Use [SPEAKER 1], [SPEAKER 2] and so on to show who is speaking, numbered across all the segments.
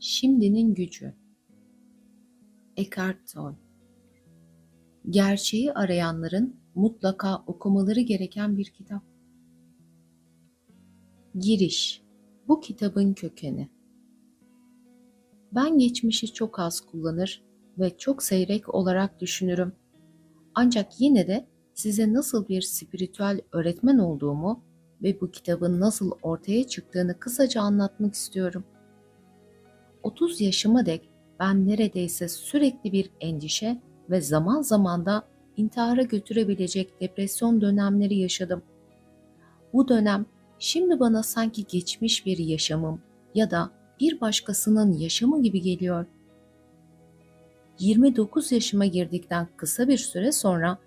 [SPEAKER 1] Şimdinin Gücü Eckhart Tolle Gerçeği arayanların mutlaka okumaları gereken bir kitap. Giriş Bu kitabın kökeni Ben geçmişi çok az kullanır ve çok seyrek olarak düşünürüm. Ancak yine de size nasıl bir spiritüel öğretmen olduğumu ve bu kitabın nasıl ortaya çıktığını kısaca anlatmak istiyorum.'' 30 yaşıma dek ben neredeyse sürekli bir endişe ve zaman zaman da intihara götürebilecek depresyon dönemleri yaşadım. Bu dönem şimdi bana sanki geçmiş bir yaşamım ya da bir başkasının yaşamı gibi geliyor. 29 yaşıma girdikten kısa bir süre sonra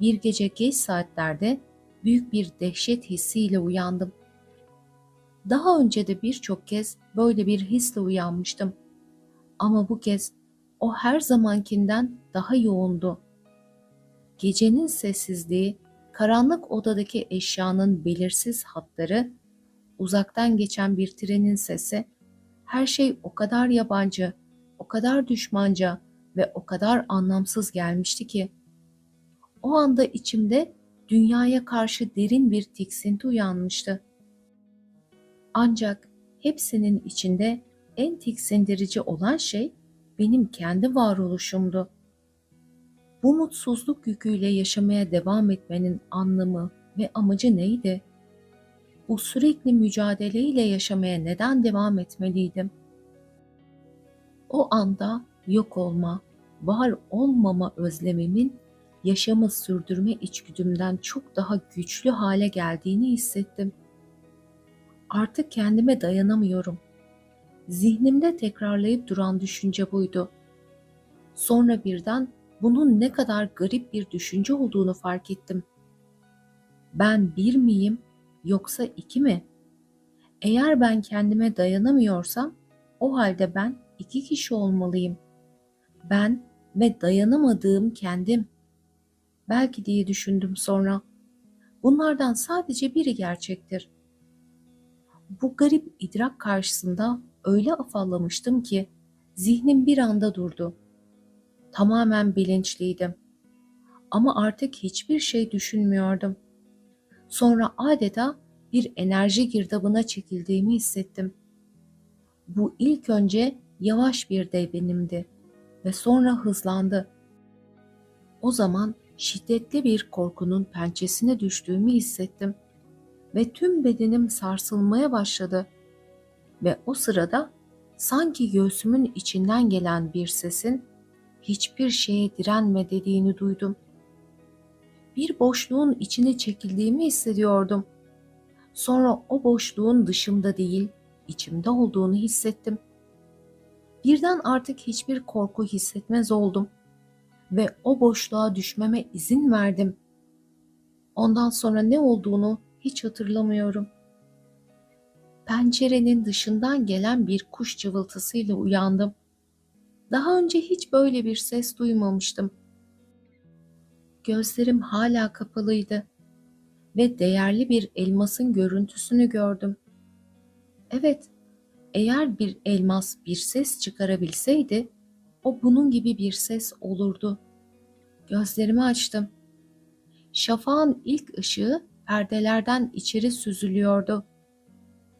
[SPEAKER 1] bir gece geç saatlerde büyük bir dehşet hissiyle uyandım. Daha önce de birçok kez böyle bir hisle uyanmıştım. Ama bu kez o her zamankinden daha yoğundu. Gecenin sessizliği, karanlık odadaki eşyanın belirsiz hatları, uzaktan geçen bir trenin sesi, her şey o kadar yabancı, o kadar düşmanca ve o kadar anlamsız gelmişti ki o anda içimde dünyaya karşı derin bir tiksinti uyanmıştı. Ancak hepsinin içinde en tiksindirici olan şey benim kendi varoluşumdu. Bu mutsuzluk yüküyle yaşamaya devam etmenin anlamı ve amacı neydi? Bu sürekli mücadeleyle yaşamaya neden devam etmeliydim? O anda yok olma, var olmama özlemimin yaşamı sürdürme içgüdümden çok daha güçlü hale geldiğini hissettim. Artık kendime dayanamıyorum. Zihnimde tekrarlayıp duran düşünce buydu. Sonra birden bunun ne kadar garip bir düşünce olduğunu fark ettim. Ben bir miyim yoksa iki mi? Eğer ben kendime dayanamıyorsam o halde ben iki kişi olmalıyım. Ben ve dayanamadığım kendim. Belki diye düşündüm sonra. Bunlardan sadece biri gerçektir. Bu garip idrak karşısında öyle afallamıştım ki zihnim bir anda durdu. Tamamen bilinçliydim. Ama artık hiçbir şey düşünmüyordum. Sonra adeta bir enerji girdabına çekildiğimi hissettim. Bu ilk önce yavaş bir devrimdi ve sonra hızlandı. O zaman şiddetli bir korkunun pençesine düştüğümü hissettim ve tüm bedenim sarsılmaya başladı.'' ve o sırada sanki göğsümün içinden gelen bir sesin hiçbir şeye direnme dediğini duydum. Bir boşluğun içine çekildiğimi hissediyordum. Sonra o boşluğun dışımda değil, içimde olduğunu hissettim. Birden artık hiçbir korku hissetmez oldum ve o boşluğa düşmeme izin verdim. Ondan sonra ne olduğunu hiç hatırlamıyorum.'' pencerenin dışından gelen bir kuş cıvıltısıyla uyandım. Daha önce hiç böyle bir ses duymamıştım. Gözlerim hala kapalıydı ve değerli bir elmasın görüntüsünü gördüm. Evet, eğer bir elmas bir ses çıkarabilseydi, o bunun gibi bir ses olurdu. Gözlerimi açtım. Şafağın ilk ışığı perdelerden içeri süzülüyordu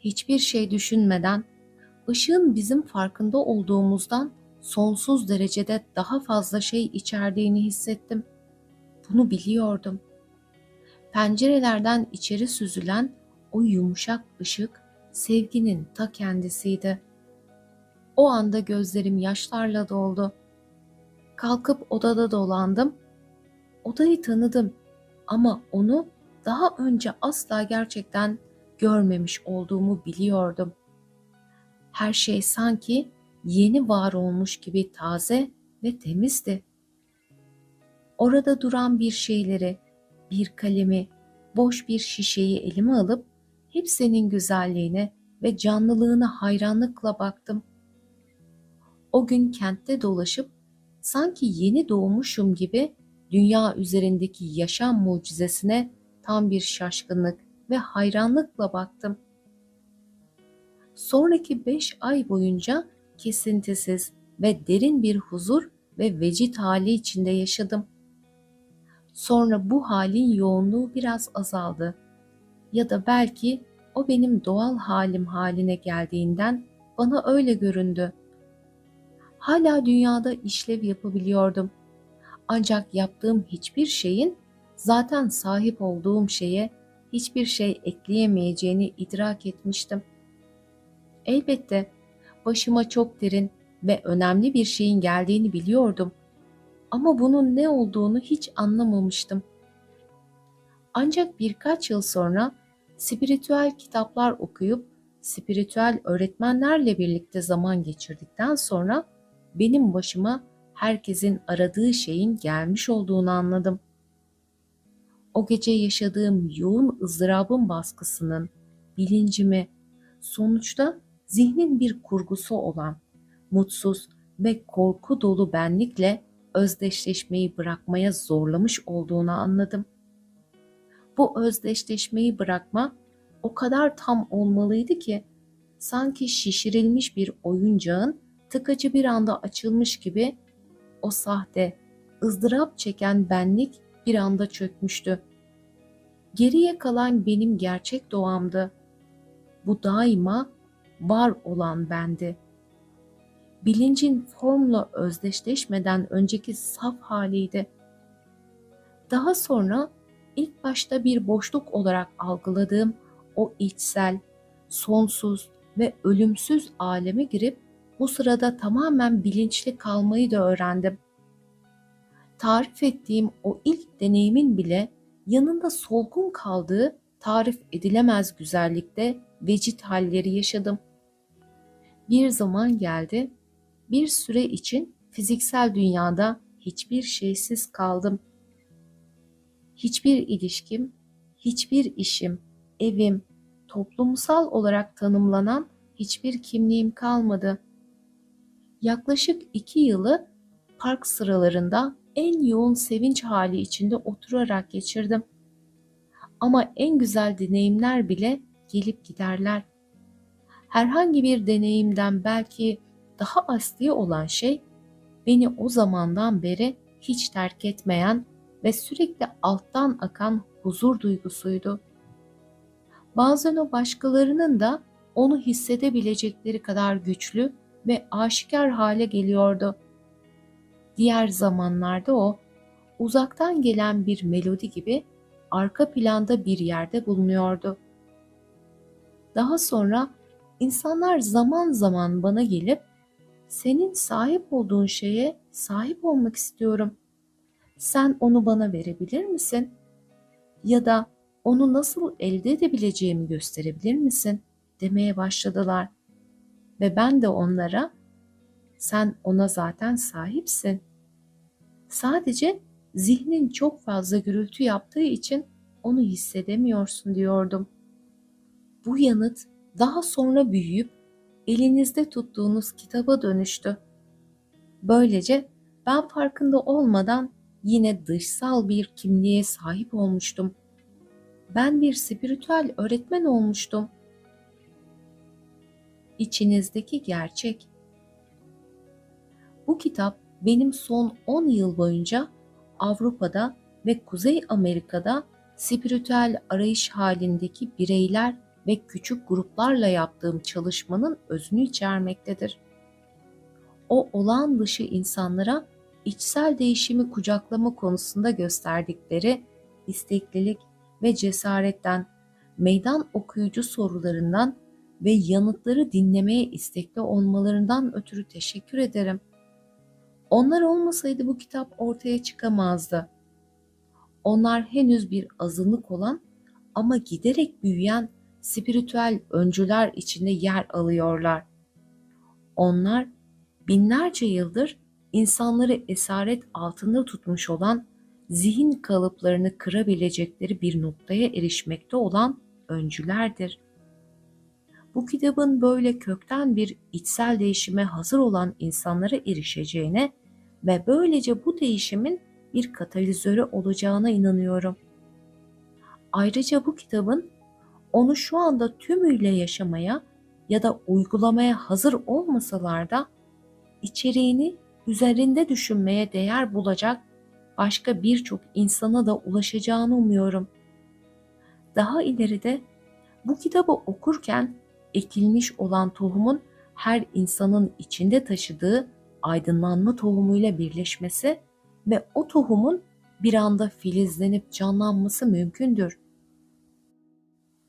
[SPEAKER 1] hiçbir şey düşünmeden ışığın bizim farkında olduğumuzdan sonsuz derecede daha fazla şey içerdiğini hissettim. Bunu biliyordum. Pencerelerden içeri süzülen o yumuşak ışık sevginin ta kendisiydi. O anda gözlerim yaşlarla doldu. Kalkıp odada dolandım. Odayı tanıdım ama onu daha önce asla gerçekten görmemiş olduğumu biliyordum. Her şey sanki yeni var olmuş gibi taze ve temizdi. Orada duran bir şeyleri, bir kalemi, boş bir şişeyi elime alıp hepsinin güzelliğine ve canlılığına hayranlıkla baktım. O gün kentte dolaşıp sanki yeni doğmuşum gibi dünya üzerindeki yaşam mucizesine tam bir şaşkınlık ve hayranlıkla baktım. Sonraki beş ay boyunca kesintisiz ve derin bir huzur ve vecid hali içinde yaşadım. Sonra bu halin yoğunluğu biraz azaldı. Ya da belki o benim doğal halim haline geldiğinden bana öyle göründü. Hala dünyada işlev yapabiliyordum. Ancak yaptığım hiçbir şeyin zaten sahip olduğum şeye hiçbir şey ekleyemeyeceğini idrak etmiştim. Elbette başıma çok derin ve önemli bir şeyin geldiğini biliyordum. Ama bunun ne olduğunu hiç anlamamıştım. Ancak birkaç yıl sonra spiritüel kitaplar okuyup spiritüel öğretmenlerle birlikte zaman geçirdikten sonra benim başıma herkesin aradığı şeyin gelmiş olduğunu anladım. O gece yaşadığım yoğun ızdırabın baskısının bilincimi sonuçta zihnin bir kurgusu olan mutsuz ve korku dolu benlikle özdeşleşmeyi bırakmaya zorlamış olduğunu anladım. Bu özdeşleşmeyi bırakma o kadar tam olmalıydı ki sanki şişirilmiş bir oyuncağın tıkacı bir anda açılmış gibi o sahte, ızdırap çeken benlik bir anda çökmüştü. Geriye kalan benim gerçek doğamdı. Bu daima var olan bendi. Bilincin formla özdeşleşmeden önceki saf haliydi. Daha sonra ilk başta bir boşluk olarak algıladığım o içsel, sonsuz ve ölümsüz aleme girip bu sırada tamamen bilinçli kalmayı da öğrendim. Tarif ettiğim o ilk deneyimin bile yanında solgun kaldığı tarif edilemez güzellikte vecit halleri yaşadım. Bir zaman geldi, bir süre için fiziksel dünyada hiçbir şeysiz kaldım. Hiçbir ilişkim, hiçbir işim, evim, toplumsal olarak tanımlanan hiçbir kimliğim kalmadı. Yaklaşık iki yılı park sıralarında en yoğun sevinç hali içinde oturarak geçirdim. Ama en güzel deneyimler bile gelip giderler. Herhangi bir deneyimden belki daha asli olan şey beni o zamandan beri hiç terk etmeyen ve sürekli alttan akan huzur duygusuydu. Bazen o başkalarının da onu hissedebilecekleri kadar güçlü ve aşikar hale geliyordu. Diğer zamanlarda o uzaktan gelen bir melodi gibi arka planda bir yerde bulunuyordu. Daha sonra insanlar zaman zaman bana gelip senin sahip olduğun şeye sahip olmak istiyorum. Sen onu bana verebilir misin? Ya da onu nasıl elde edebileceğimi gösterebilir misin? demeye başladılar. Ve ben de onlara sen ona zaten sahipsin. Sadece zihnin çok fazla gürültü yaptığı için onu hissedemiyorsun diyordum. Bu yanıt daha sonra büyüyüp elinizde tuttuğunuz kitaba dönüştü. Böylece ben farkında olmadan yine dışsal bir kimliğe sahip olmuştum. Ben bir spiritüel öğretmen olmuştum. İçinizdeki gerçek. Bu kitap benim son 10 yıl boyunca Avrupa'da ve Kuzey Amerika'da spiritüel arayış halindeki bireyler ve küçük gruplarla yaptığım çalışmanın özünü içermektedir. O olağan dışı insanlara içsel değişimi kucaklama konusunda gösterdikleri isteklilik ve cesaretten, meydan okuyucu sorularından ve yanıtları dinlemeye istekli olmalarından ötürü teşekkür ederim. Onlar olmasaydı bu kitap ortaya çıkamazdı. Onlar henüz bir azınlık olan ama giderek büyüyen spiritüel öncüler içinde yer alıyorlar. Onlar binlerce yıldır insanları esaret altında tutmuş olan zihin kalıplarını kırabilecekleri bir noktaya erişmekte olan öncülerdir. Bu kitabın böyle kökten bir içsel değişime hazır olan insanlara erişeceğine ve böylece bu değişimin bir katalizörü olacağına inanıyorum. Ayrıca bu kitabın onu şu anda tümüyle yaşamaya ya da uygulamaya hazır olmasalar da içeriğini üzerinde düşünmeye değer bulacak başka birçok insana da ulaşacağını umuyorum. Daha ileride bu kitabı okurken ekilmiş olan tohumun her insanın içinde taşıdığı aydınlanma tohumuyla birleşmesi ve o tohumun bir anda filizlenip canlanması mümkündür.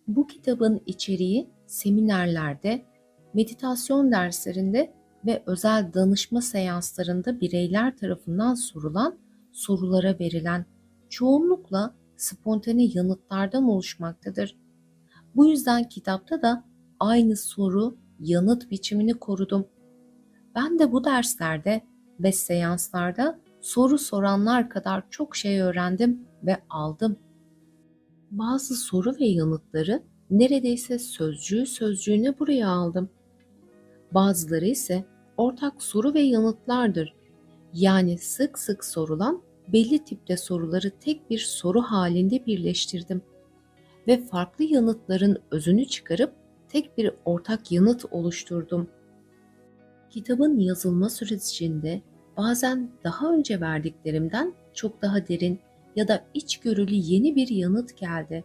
[SPEAKER 1] Bu kitabın içeriği seminerlerde, meditasyon derslerinde ve özel danışma seanslarında bireyler tarafından sorulan sorulara verilen çoğunlukla spontane yanıtlardan oluşmaktadır. Bu yüzden kitapta da aynı soru yanıt biçimini korudum. Ben de bu derslerde ve seanslarda soru soranlar kadar çok şey öğrendim ve aldım. Bazı soru ve yanıtları neredeyse sözcüğü sözcüğüne buraya aldım. Bazıları ise ortak soru ve yanıtlardır. Yani sık sık sorulan belli tipte soruları tek bir soru halinde birleştirdim ve farklı yanıtların özünü çıkarıp tek bir ortak yanıt oluşturdum. Kitabın yazılma sürecinde bazen daha önce verdiklerimden çok daha derin ya da içgörülü yeni bir yanıt geldi.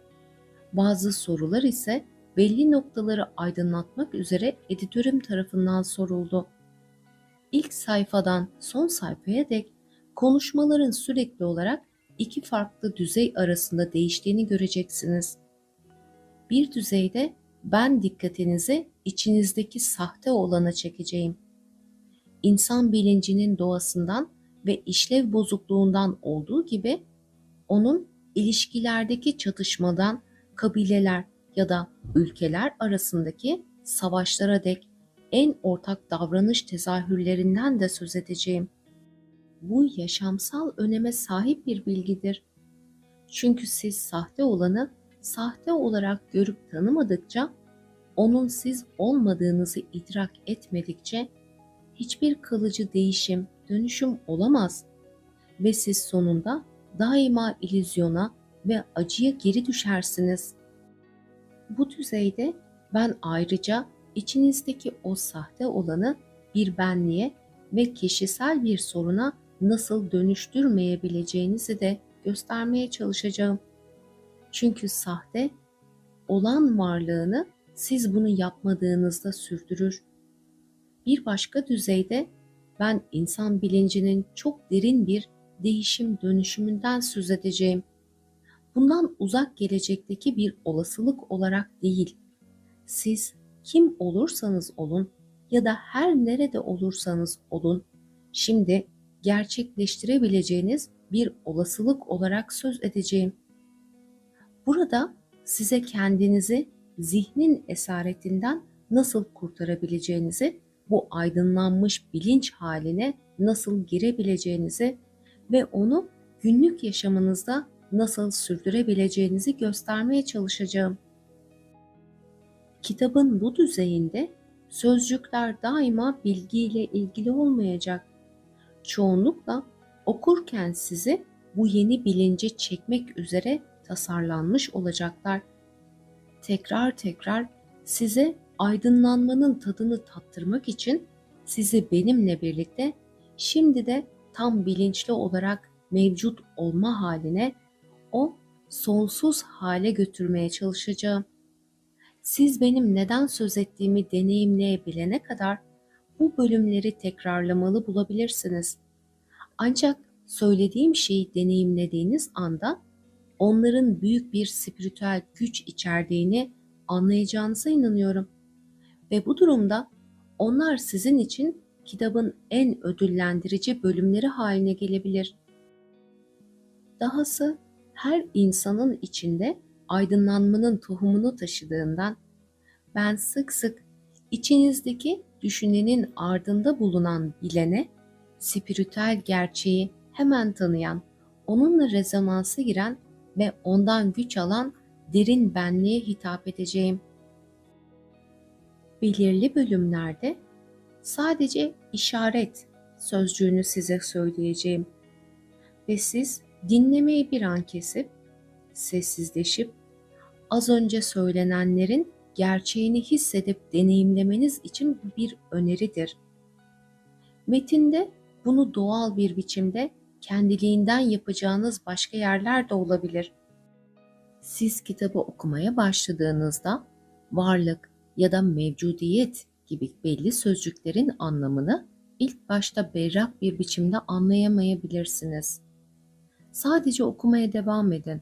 [SPEAKER 1] Bazı sorular ise belli noktaları aydınlatmak üzere editörüm tarafından soruldu. İlk sayfadan son sayfaya dek konuşmaların sürekli olarak iki farklı düzey arasında değiştiğini göreceksiniz. Bir düzeyde ben dikkatinizi içinizdeki sahte olana çekeceğim. İnsan bilincinin doğasından ve işlev bozukluğundan olduğu gibi onun ilişkilerdeki çatışmadan kabileler ya da ülkeler arasındaki savaşlara dek en ortak davranış tezahürlerinden de söz edeceğim. Bu yaşamsal öneme sahip bir bilgidir. Çünkü siz sahte olanı sahte olarak görüp tanımadıkça, onun siz olmadığınızı idrak etmedikçe hiçbir kalıcı değişim, dönüşüm olamaz ve siz sonunda daima ilüzyona ve acıya geri düşersiniz. Bu düzeyde ben ayrıca içinizdeki o sahte olanı bir benliğe ve kişisel bir soruna nasıl dönüştürmeyebileceğinizi de göstermeye çalışacağım. Çünkü sahte olan varlığını siz bunu yapmadığınızda sürdürür. Bir başka düzeyde ben insan bilincinin çok derin bir değişim dönüşümünden söz edeceğim. Bundan uzak gelecekteki bir olasılık olarak değil. Siz kim olursanız olun ya da her nerede olursanız olun, şimdi gerçekleştirebileceğiniz bir olasılık olarak söz edeceğim. Burada size kendinizi zihnin esaretinden nasıl kurtarabileceğinizi, bu aydınlanmış bilinç haline nasıl girebileceğinizi ve onu günlük yaşamınızda nasıl sürdürebileceğinizi göstermeye çalışacağım. Kitabın bu düzeyinde sözcükler daima bilgiyle ilgili olmayacak. Çoğunlukla okurken sizi bu yeni bilince çekmek üzere tasarlanmış olacaklar. Tekrar tekrar size aydınlanmanın tadını tattırmak için sizi benimle birlikte şimdi de tam bilinçli olarak mevcut olma haline, o sonsuz hale götürmeye çalışacağım. Siz benim neden söz ettiğimi deneyimleyebilene kadar bu bölümleri tekrarlamalı bulabilirsiniz. Ancak söylediğim şeyi deneyimlediğiniz anda onların büyük bir spiritüel güç içerdiğini anlayacağınıza inanıyorum. Ve bu durumda onlar sizin için kitabın en ödüllendirici bölümleri haline gelebilir. Dahası her insanın içinde aydınlanmanın tohumunu taşıdığından ben sık sık içinizdeki düşünenin ardında bulunan bilene, spiritüel gerçeği hemen tanıyan, onunla rezonansa giren ve ondan güç alan derin benliğe hitap edeceğim. Belirli bölümlerde sadece işaret sözcüğünü size söyleyeceğim ve siz dinlemeyi bir an kesip sessizleşip az önce söylenenlerin gerçeğini hissedip deneyimlemeniz için bir öneridir. Metinde bunu doğal bir biçimde kendiliğinden yapacağınız başka yerler de olabilir. Siz kitabı okumaya başladığınızda varlık ya da mevcudiyet gibi belli sözcüklerin anlamını ilk başta berrak bir biçimde anlayamayabilirsiniz. Sadece okumaya devam edin.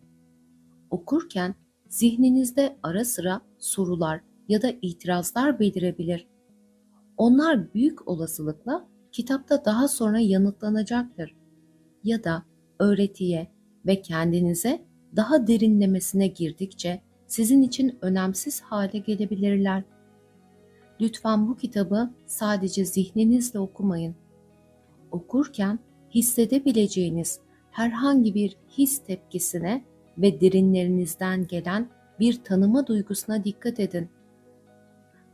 [SPEAKER 1] Okurken zihninizde ara sıra sorular ya da itirazlar belirebilir. Onlar büyük olasılıkla kitapta daha sonra yanıtlanacaktır. Ya da öğretiye ve kendinize daha derinlemesine girdikçe sizin için önemsiz hale gelebilirler. Lütfen bu kitabı sadece zihninizle okumayın. Okurken hissedebileceğiniz herhangi bir his tepkisine ve derinlerinizden gelen bir tanıma duygusuna dikkat edin.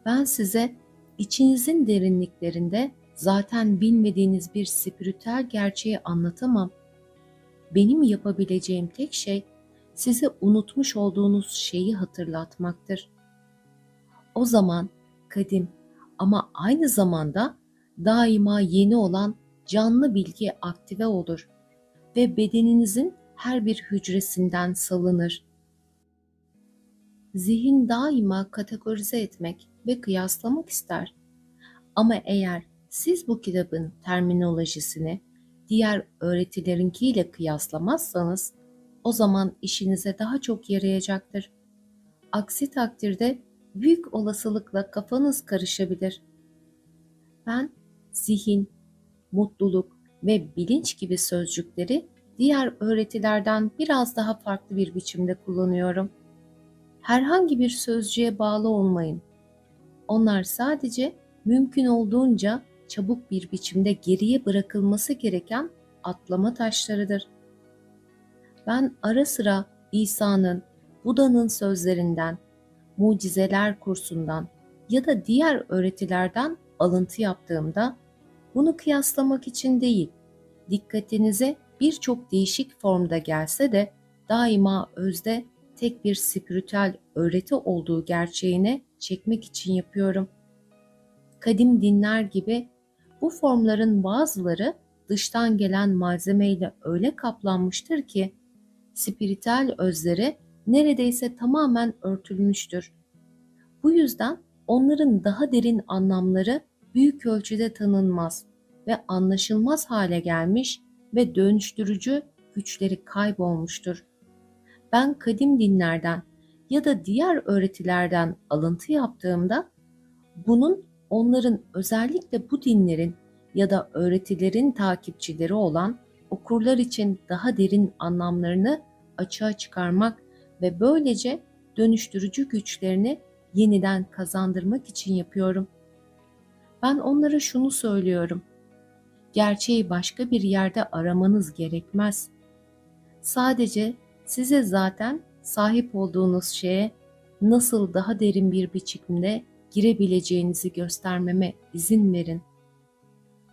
[SPEAKER 1] Ben size içinizin derinliklerinde zaten bilmediğiniz bir spiritüel gerçeği anlatamam. Benim yapabileceğim tek şey size unutmuş olduğunuz şeyi hatırlatmaktır. O zaman kadim ama aynı zamanda daima yeni olan canlı bilgi aktive olur ve bedeninizin her bir hücresinden salınır. Zihin daima kategorize etmek ve kıyaslamak ister. Ama eğer siz bu kitabın terminolojisini diğer öğretilerinkiyle kıyaslamazsanız o zaman işinize daha çok yarayacaktır. Aksi takdirde büyük olasılıkla kafanız karışabilir. Ben zihin, mutluluk ve bilinç gibi sözcükleri diğer öğretilerden biraz daha farklı bir biçimde kullanıyorum. Herhangi bir sözcüğe bağlı olmayın. Onlar sadece mümkün olduğunca çabuk bir biçimde geriye bırakılması gereken atlama taşlarıdır. Ben ara sıra İsa'nın, Buda'nın sözlerinden, mucizeler kursundan ya da diğer öğretilerden alıntı yaptığımda bunu kıyaslamak için değil, dikkatinize birçok değişik formda gelse de daima özde tek bir spiritüel öğreti olduğu gerçeğine çekmek için yapıyorum. Kadim dinler gibi bu formların bazıları dıştan gelen malzemeyle öyle kaplanmıştır ki spiritüel özleri neredeyse tamamen örtülmüştür. Bu yüzden onların daha derin anlamları büyük ölçüde tanınmaz ve anlaşılmaz hale gelmiş ve dönüştürücü güçleri kaybolmuştur. Ben kadim dinlerden ya da diğer öğretilerden alıntı yaptığımda bunun onların özellikle bu dinlerin ya da öğretilerin takipçileri olan okurlar için daha derin anlamlarını açığa çıkarmak ve böylece dönüştürücü güçlerini yeniden kazandırmak için yapıyorum. Ben onlara şunu söylüyorum. Gerçeği başka bir yerde aramanız gerekmez. Sadece size zaten sahip olduğunuz şeye nasıl daha derin bir biçimde girebileceğinizi göstermeme izin verin.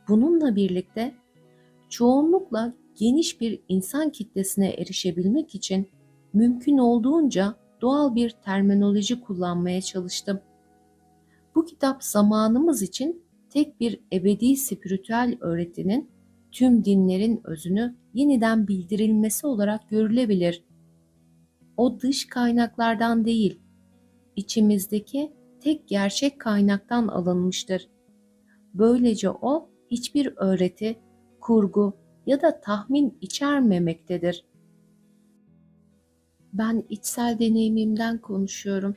[SPEAKER 1] Bununla birlikte çoğunlukla geniş bir insan kitlesine erişebilmek için mümkün olduğunca doğal bir terminoloji kullanmaya çalıştım. Bu kitap zamanımız için tek bir ebedi spiritüel öğretinin tüm dinlerin özünü yeniden bildirilmesi olarak görülebilir. O dış kaynaklardan değil, içimizdeki tek gerçek kaynaktan alınmıştır. Böylece o hiçbir öğreti, kurgu ya da tahmin içermemektedir. Ben içsel deneyimimden konuşuyorum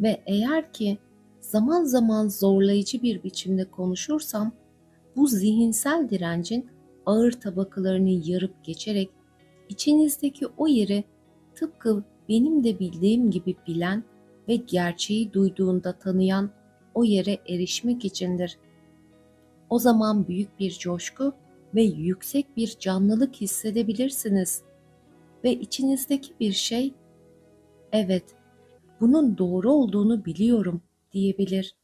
[SPEAKER 1] ve eğer ki zaman zaman zorlayıcı bir biçimde konuşursam bu zihinsel direncin ağır tabakalarını yarıp geçerek içinizdeki o yeri tıpkı benim de bildiğim gibi bilen ve gerçeği duyduğunda tanıyan o yere erişmek içindir. O zaman büyük bir coşku ve yüksek bir canlılık hissedebilirsiniz ve içinizdeki bir şey evet bunun doğru olduğunu biliyorum diyebilir.